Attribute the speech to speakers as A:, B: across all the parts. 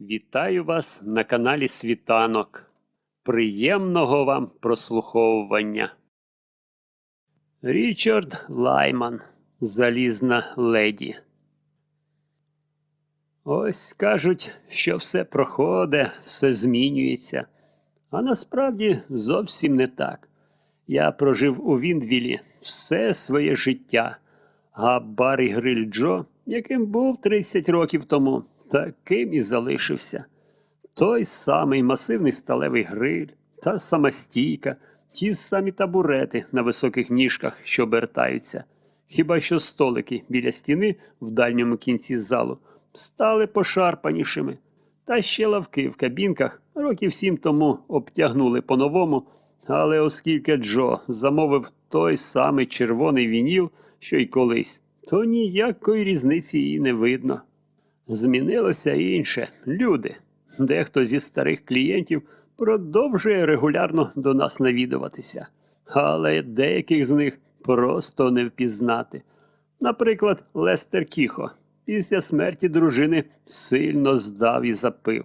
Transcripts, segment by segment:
A: Вітаю вас на каналі Світанок. Приємного вам прослуховування. Річард Лайман. Залізна леді. Ось кажуть, що все проходить, все змінюється. А насправді зовсім не так. Я прожив у Віндвілі все своє життя. А бар і гриль Джо, яким був 30 років тому, таким і залишився. Той самий масивний сталевий гриль, та сама стійка, ті самі табурети на високих ніжках, що обертаються. Хіба що столики біля стіни в дальньому кінці залу стали пошарпанішими. Та ще лавки в кабінках років сім тому обтягнули по-новому, але оскільки Джо замовив той самий червоний вініл, що й колись, то ніякої різниці їй не видно. Змінилося інше люди. Дехто зі старих клієнтів продовжує регулярно до нас навідуватися, але деяких з них просто не впізнати. Наприклад, Лестер Кіхо після смерті дружини сильно здав і запив.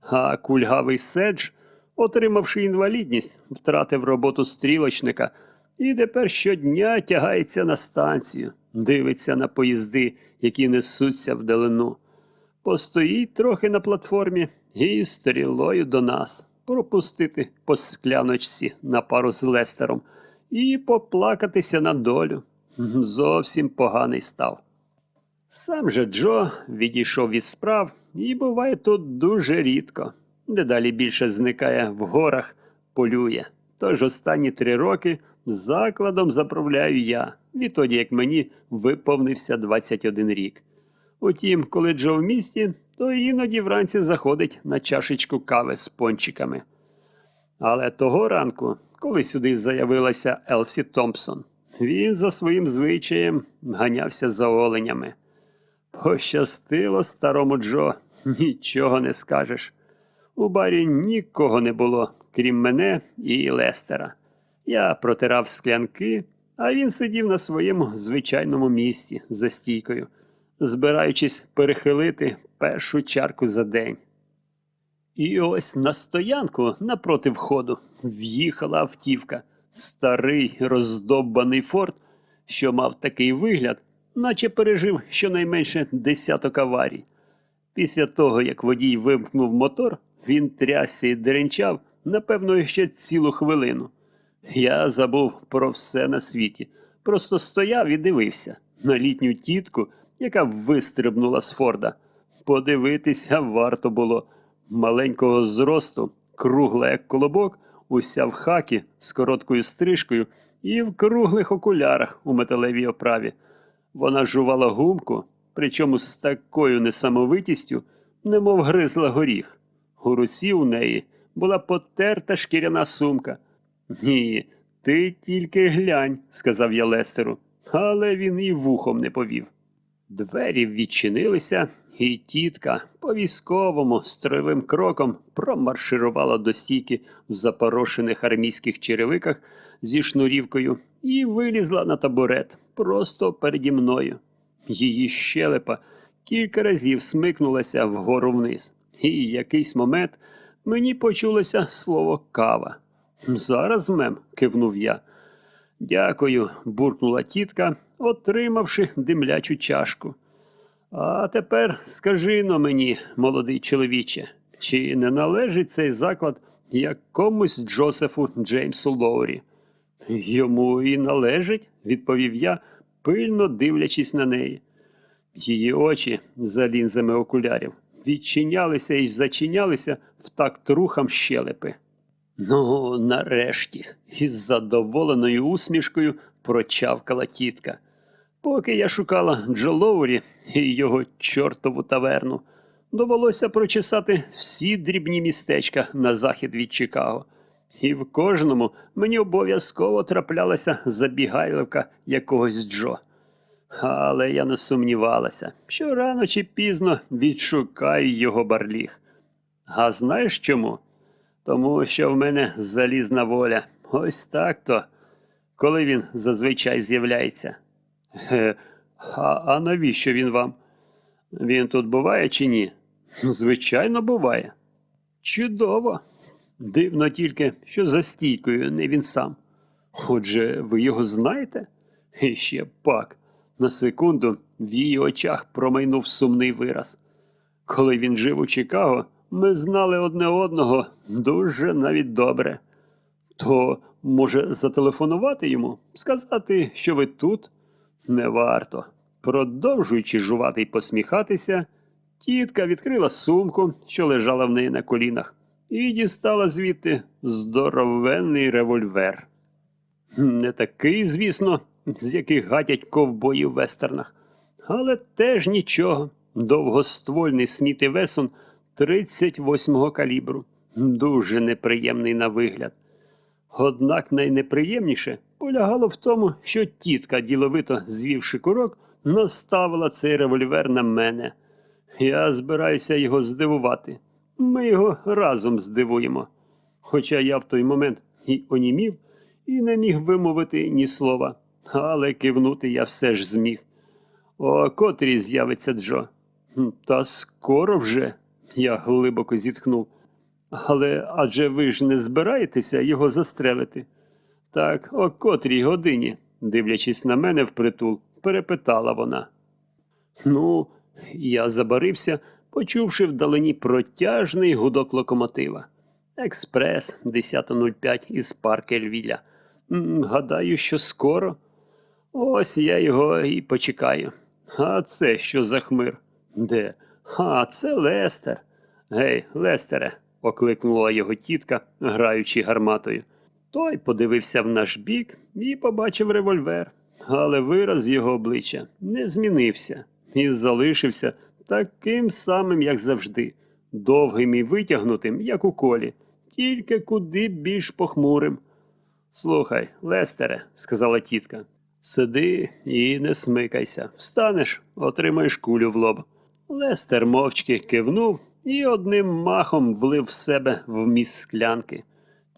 A: А кульгавий Седж, отримавши інвалідність, втратив роботу стрілочника і тепер щодня тягається на станцію, дивиться на поїзди, які несуться вдалину. Постоїть трохи на платформі і стрілою до нас, пропустити по скляночці на пару з Лестером і поплакатися на долю. Зовсім поганий став. Сам же Джо відійшов від справ і буває тут дуже рідко. Дедалі більше зникає в горах, полює. Тож останні три роки закладом заправляю я, відтоді як мені виповнився 21 рік. Утім, коли Джо в місті, то іноді вранці заходить на чашечку кави з пончиками. Але того ранку, коли сюди заявилася Елсі Томпсон, він за своїм звичаєм ганявся за оленями. Пощастило старому Джо, нічого не скажеш. У барі нікого не було, крім мене і Лестера. Я протирав склянки, а він сидів на своєму звичайному місці за стійкою, збираючись перехилити першу чарку за день. І ось на стоянку напроти входу в'їхала автівка, старий роздовбаний форт, що мав такий вигляд, наче пережив щонайменше десяток аварій. Після того, як водій вимкнув мотор, він трясся і деренчав, напевно, ще цілу хвилину. Я забув про все на світі, просто стояв і дивився на літню тітку, яка вистрибнула з Форда. Подивитися варто було маленького зросту, кругла, як колобок, уся в хакі з короткою стрижкою і в круглих окулярах у металевій оправі. Вона жувала гумку, причому з такою несамовитістю, немов гризла горіх. У руці у неї була потерта шкіряна сумка. Ні, ти тільки глянь, сказав я Лестеру, але він і вухом не повів. Двері відчинилися, і тітка по військовому строєвим кроком промарширувала до стійки в запорошених армійських черевиках зі шнурівкою і вилізла на табурет просто переді мною. Її щелепа кілька разів смикнулася вгору вниз, і якийсь момент мені почулося слово кава. Зараз, мем, кивнув я. Дякую, буркнула тітка, отримавши димлячу чашку. А тепер скажи но мені, молодий чоловіче, чи не належить цей заклад якомусь Джозефу Джеймсу Лоурі? Йому і належить, відповів я, пильно дивлячись на неї. Її очі за лінзами окулярів відчинялися і зачинялися в такт рухам щелепи. Ну, нарешті, із задоволеною усмішкою прочавкала тітка. Поки я шукала Джо Лоурі і його чортову таверну, довелося прочесати всі дрібні містечка на захід від Чикаго. І в кожному мені обов'язково траплялася забігайливка якогось Джо. Але я не сумнівалася, що рано чи пізно відшукаю його барліг. А знаєш чому? Тому що в мене залізна воля. Ось так то, коли він зазвичай з'являється. А, а навіщо він вам? Він тут буває чи ні? Звичайно, буває. Чудово. Дивно тільки, що за стійкою не він сам. Отже, ви його знаєте? І ще пак. На секунду в її очах промайнув сумний вираз. Коли він жив у Чикаго, ми знали одне одного дуже навіть добре. То, може, зателефонувати йому, сказати, що ви тут? Не варто. Продовжуючи жувати й посміхатися, тітка відкрила сумку, що лежала в неї на колінах, і дістала звідти здоровенний револьвер. Не такий, звісно, з яких гатять ковбої в вестернах, але теж нічого. Довгоствольний Сміт і Весон 38-го калібру. Дуже неприємний на вигляд. Однак найнеприємніше полягало в тому, що тітка, діловито звівши курок, наставила цей револьвер на мене. Я збираюся його здивувати. Ми його разом здивуємо. Хоча я в той момент і онімів, і не міг вимовити ні слова, але кивнути я все ж зміг. О котрій з'явиться Джо. Та скоро вже, я глибоко зітхнув. Але адже ви ж не збираєтеся його застрелити? Так, о котрій годині, дивлячись на мене впритул, перепитала вона. Ну, я забарився, почувши вдалині протяжний гудок локомотива. Експрес 10.05 із Паркельвіля. М, Гадаю, що скоро. Ось я його і почекаю. А це що за хмир? Де? А, це Лестер. Гей, Лестере, окликнула його тітка, граючи гарматою. Той подивився в наш бік і побачив револьвер, але вираз його обличчя не змінився і залишився таким самим, як завжди, довгим і витягнутим, як у колі, тільки куди більш похмурим. Слухай, Лестере, сказала тітка, сиди і не смикайся. Встанеш, отримаєш кулю в лоб. Лестер мовчки кивнув і одним махом влив в себе вміст склянки.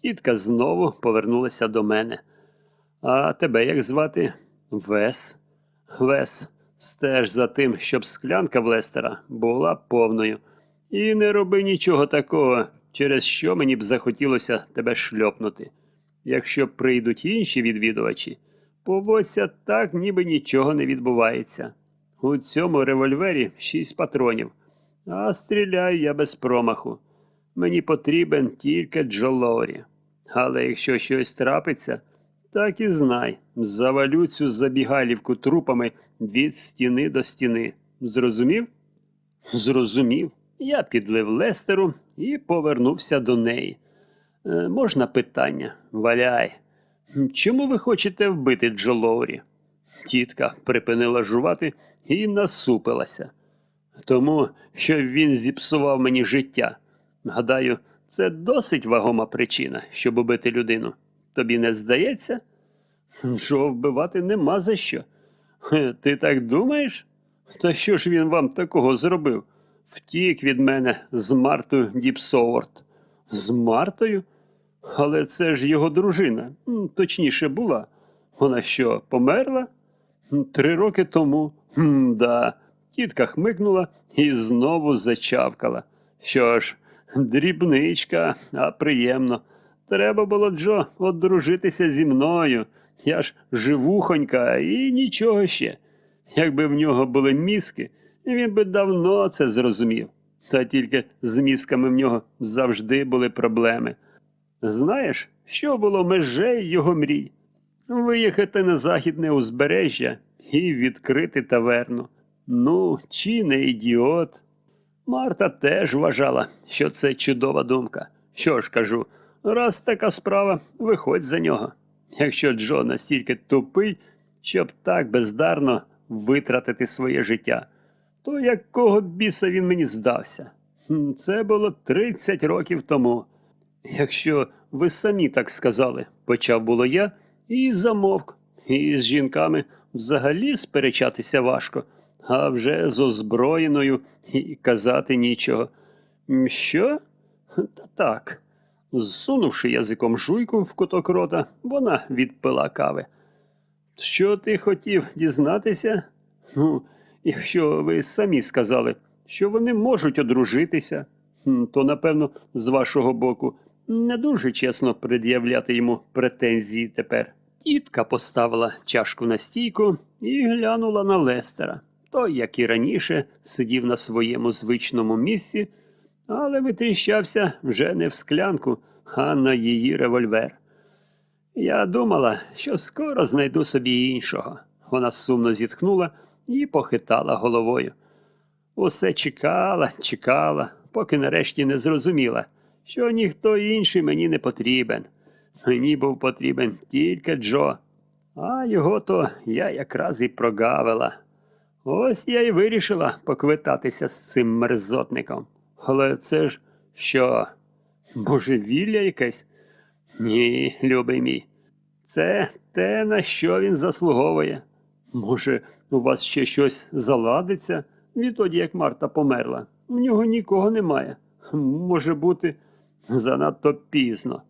A: Тітка знову повернулася до мене. А тебе як звати? Вес. Вес, стеж за тим, щоб склянка в Лестера була повною. І не роби нічого такого, через що мені б захотілося тебе шльопнути. Якщо прийдуть інші відвідувачі, поводься так, ніби нічого не відбувається. У цьому револьвері шість патронів, а стріляю я без промаху. Мені потрібен тільки Джо Лорі. Але якщо щось трапиться, так і знай, завалю цю забігалівку трупами від стіни до стіни. Зрозумів? Зрозумів. Я підлив Лестеру і повернувся до неї. Е, можна питання? Валяй. Чому ви хочете вбити Джо Лоурі? Тітка припинила жувати і насупилася. Тому, що він зіпсував мені життя. Гадаю, це досить вагома причина, щоб убити людину. Тобі не здається? Джо вбивати нема за що. Ти так думаєш? Та що ж він вам такого зробив? Втік від мене з Мартою Діпсоворт. З Мартою? Але це ж його дружина, точніше була. Вона що, померла? Три роки тому. М, да. Тітка хмикнула і знову зачавкала. Що ж, дрібничка, а приємно. Треба було, Джо, одружитися зі мною. Я ж живухонька і нічого ще. Якби в нього були мізки, він би давно це зрозумів. Та тільки з мізками в нього завжди були проблеми. Знаєш, що було межею його мрій? Виїхати на західне узбережжя і відкрити таверну. Ну, чи не ідіот? Марта теж вважала, що це чудова думка. Що ж кажу, раз така справа, виходь за нього. Якщо Джо настільки тупий, щоб так бездарно витратити своє життя, то якого біса він мені здався? Це було 30 років тому. Якщо ви самі так сказали, почав було я і замовк. І з жінками взагалі сперечатися важко, а вже з озброєною і казати нічого. Що? Та так. Зсунувши язиком жуйку в куток рота, вона відпила кави. Що ти хотів дізнатися? Ну, якщо ви самі сказали, що вони можуть одружитися. То, напевно, з вашого боку, не дуже чесно пред'являти йому претензії тепер. Тітка поставила чашку на стійку і глянула на Лестера. Той, як і раніше, сидів на своєму звичному місці, але витріщався вже не в склянку, а на її револьвер. Я думала, що скоро знайду собі іншого. Вона сумно зітхнула і похитала головою. Усе чекала, чекала, поки нарешті не зрозуміла, що ніхто інший мені не потрібен. Мені був потрібен тільки Джо, а його то я якраз і прогавила. Ось я й вирішила поквитатися з цим мерзотником. Але це ж що? Божевілля якесь? Ні, любий мій. Це те, на що він заслуговує. Може, у вас ще щось заладиться відтоді, як Марта померла. В нього нікого немає. Може бути, занадто пізно.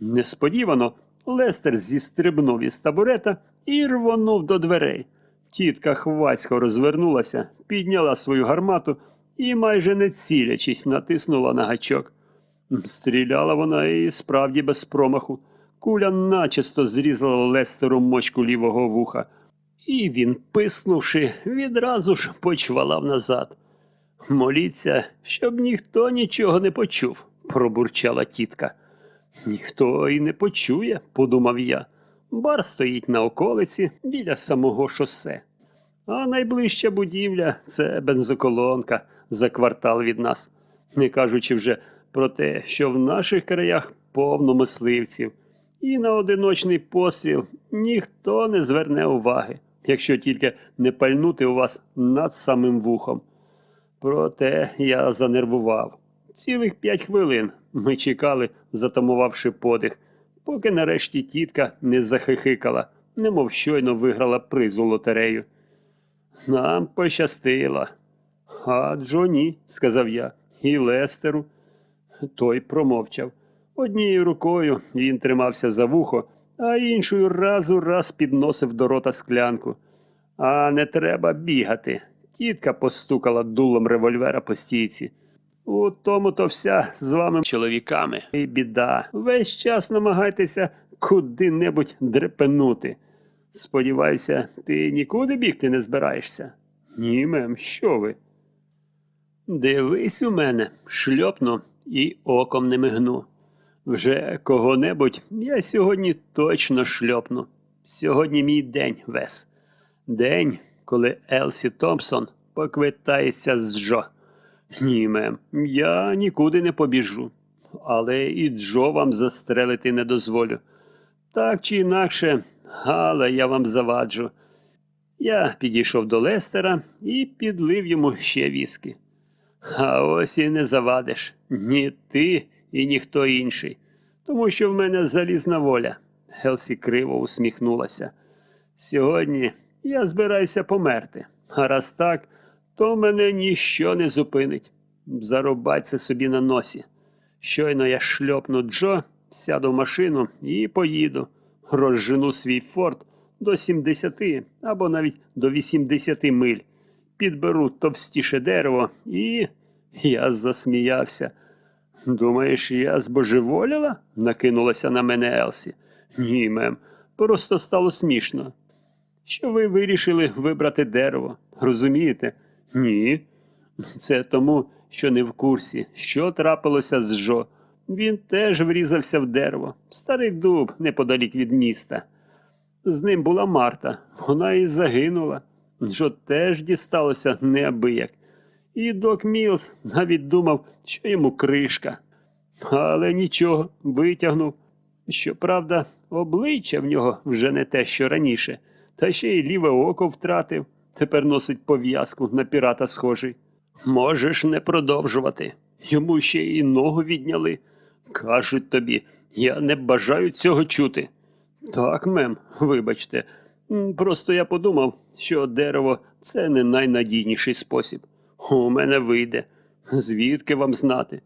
A: Несподівано Лестер зістрибнув із табурета і рвонув до дверей. Тітка хвацько розвернулася, підняла свою гармату і, майже не цілячись, натиснула на гачок. Стріляла вона і справді без промаху. Куля начисто зрізала Лестеру мочку лівого вуха, і він, писнувши, відразу ж почвалав назад. Моліться, щоб ніхто нічого не почув, пробурчала тітка. Ніхто і не почує, подумав я. Бар стоїть на околиці біля самого шосе. А найближча будівля це бензоколонка за квартал від нас, не кажучи вже про те, що в наших краях повно мисливців, і на одиночний постріл ніхто не зверне уваги, якщо тільки не пальнути у вас над самим вухом. Проте я занервував. Цілих п'ять хвилин ми чекали, затамувавши подих, поки нарешті тітка не захихикала, немов щойно виграла приз у лотерею. Нам пощастило. А Джоні, сказав я, і Лестеру. Той промовчав. Однією рукою він тримався за вухо, а іншою раз у раз підносив до рота склянку. А не треба бігати. Тітка постукала дулом револьвера по стійці. У тому то вся з вами чоловіками. І біда. Весь час намагайтеся куди-небудь дрепенути. Сподіваюся, ти нікуди бігти не збираєшся? Ні, мем, що ви? Дивись у мене, шльопну і оком не мигну. Вже кого-небудь я сьогодні точно шльопну. Сьогодні мій день, Вес. День, коли Елсі Томпсон поквитається з Джо. Ні, мем, я нікуди не побіжу. Але і Джо вам застрелити не дозволю. Так чи інакше, але я вам заваджу. Я підійшов до Лестера і підлив йому ще віскі. А ось і не завадиш ні ти і ніхто інший, тому що в мене залізна воля. Гелсі криво усміхнулася. Сьогодні я збираюся померти, а раз так, то мене ніщо не зупинить. Зарубать це собі на носі. Щойно я шльопну Джо, сяду в машину і поїду, розжену свій форт до 70 або навіть до 80 миль. Підберу товстіше дерево і. Я засміявся. Думаєш, я збожеволіла? накинулася на мене Елсі. Ні, мем, просто стало смішно. Що ви вирішили вибрати дерево? Розумієте? Ні. Це тому, що не в курсі, що трапилося з Жо. Він теж врізався в дерево, старий дуб неподалік від міста. З ним була Марта, вона і загинула. Джо теж дісталося неабияк. І док Мілс навіть думав, що йому кришка. Але нічого, витягнув. Щоправда, обличчя в нього вже не те, що раніше, та ще й ліве око втратив. Тепер носить пов'язку на пірата схожий. Можеш не продовжувати. Йому ще й ногу відняли. Кажуть тобі, я не бажаю цього чути. Так, мем, вибачте. Просто я подумав, що дерево це не найнадійніший спосіб. У мене вийде. Звідки вам знати?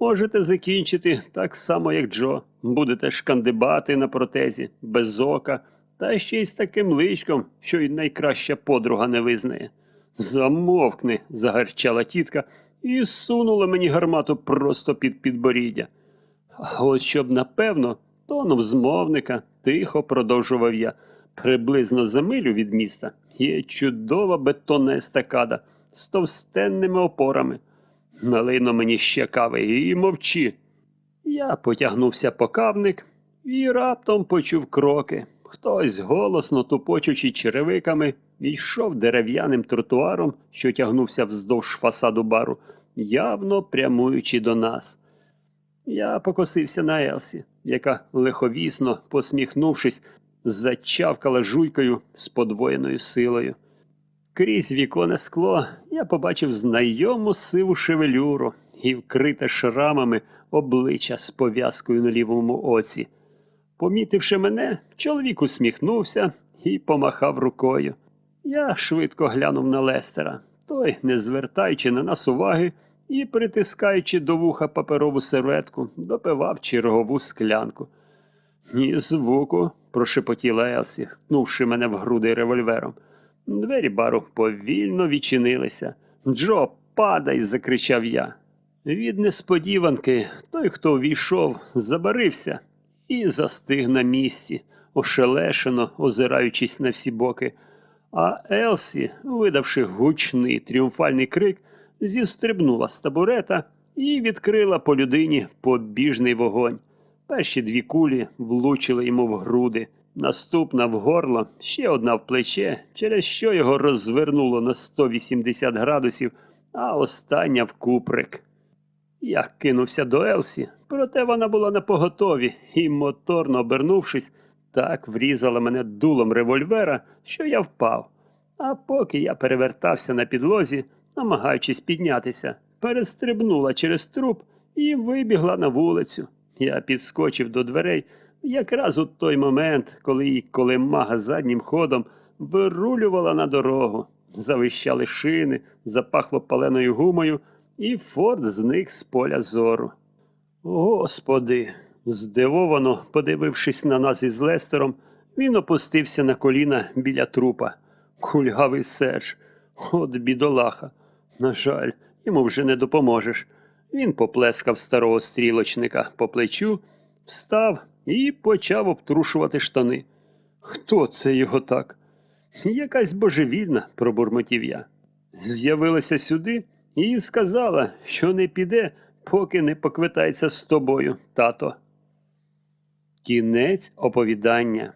A: Можете закінчити так само, як Джо. Будете шкандибати на протезі, без ока, та ще й з таким личком, що й найкраща подруга не визнає. Замовкни, загарчала тітка і сунула мені гармату просто під підборіддя. От щоб напевно, тоном змовника, тихо продовжував я. Приблизно за милю від міста є чудова бетонна естакада з товстенними опорами. Налийно мені ще кави і мовчи. Я потягнувся по кавник і раптом почув кроки. Хтось, голосно тупочучи черевиками, йшов дерев'яним тротуаром, що тягнувся вздовж фасаду бару, явно прямуючи до нас. Я покосився на Елсі, яка лиховісно, посміхнувшись, зачавкала жуйкою з подвоєною силою. Крізь віконне скло я побачив знайому сиву шевелюру і вкрите шрамами обличчя з пов'язкою на лівому оці. Помітивши мене, чоловік усміхнувся і помахав рукою. Я швидко глянув на Лестера. Той, не звертаючи на нас уваги і притискаючи до вуха паперову серветку, допивав чергову склянку. Ні звуку, прошепотіла Елсі, хтнувши мене в груди револьвером. Двері бару повільно відчинилися. Джо, падай, закричав я. Від несподіванки той, хто увійшов, забарився і застиг на місці, ошелешено озираючись на всі боки. А Елсі, видавши гучний тріумфальний крик, зістрибнула з табурета і відкрила по людині побіжний вогонь. Перші дві кулі влучили йому в груди, наступна в горло, ще одна в плече, через що його розвернуло на 180 градусів, а остання в куприк. Я кинувся до Елсі, проте вона була на поготові і, моторно обернувшись, так врізала мене дулом револьвера, що я впав. А поки я перевертався на підлозі, намагаючись піднятися, перестрибнула через труп і вибігла на вулицю. Я підскочив до дверей якраз у той момент, коли її колемага заднім ходом вирулювала на дорогу. Завищали шини, запахло паленою гумою, і Форд зник з поля зору. Господи, здивовано подивившись на нас із Лестером, він опустився на коліна біля трупа. Кульгавий Серж, от бідолаха. На жаль, йому вже не допоможеш. Він поплескав старого стрілочника по плечу, встав і почав обтрушувати штани. Хто це його так? Якась божевільна, пробурмотів я. З'явилася сюди і сказала, що не піде, поки не поквитається з тобою, тато. Кінець оповідання.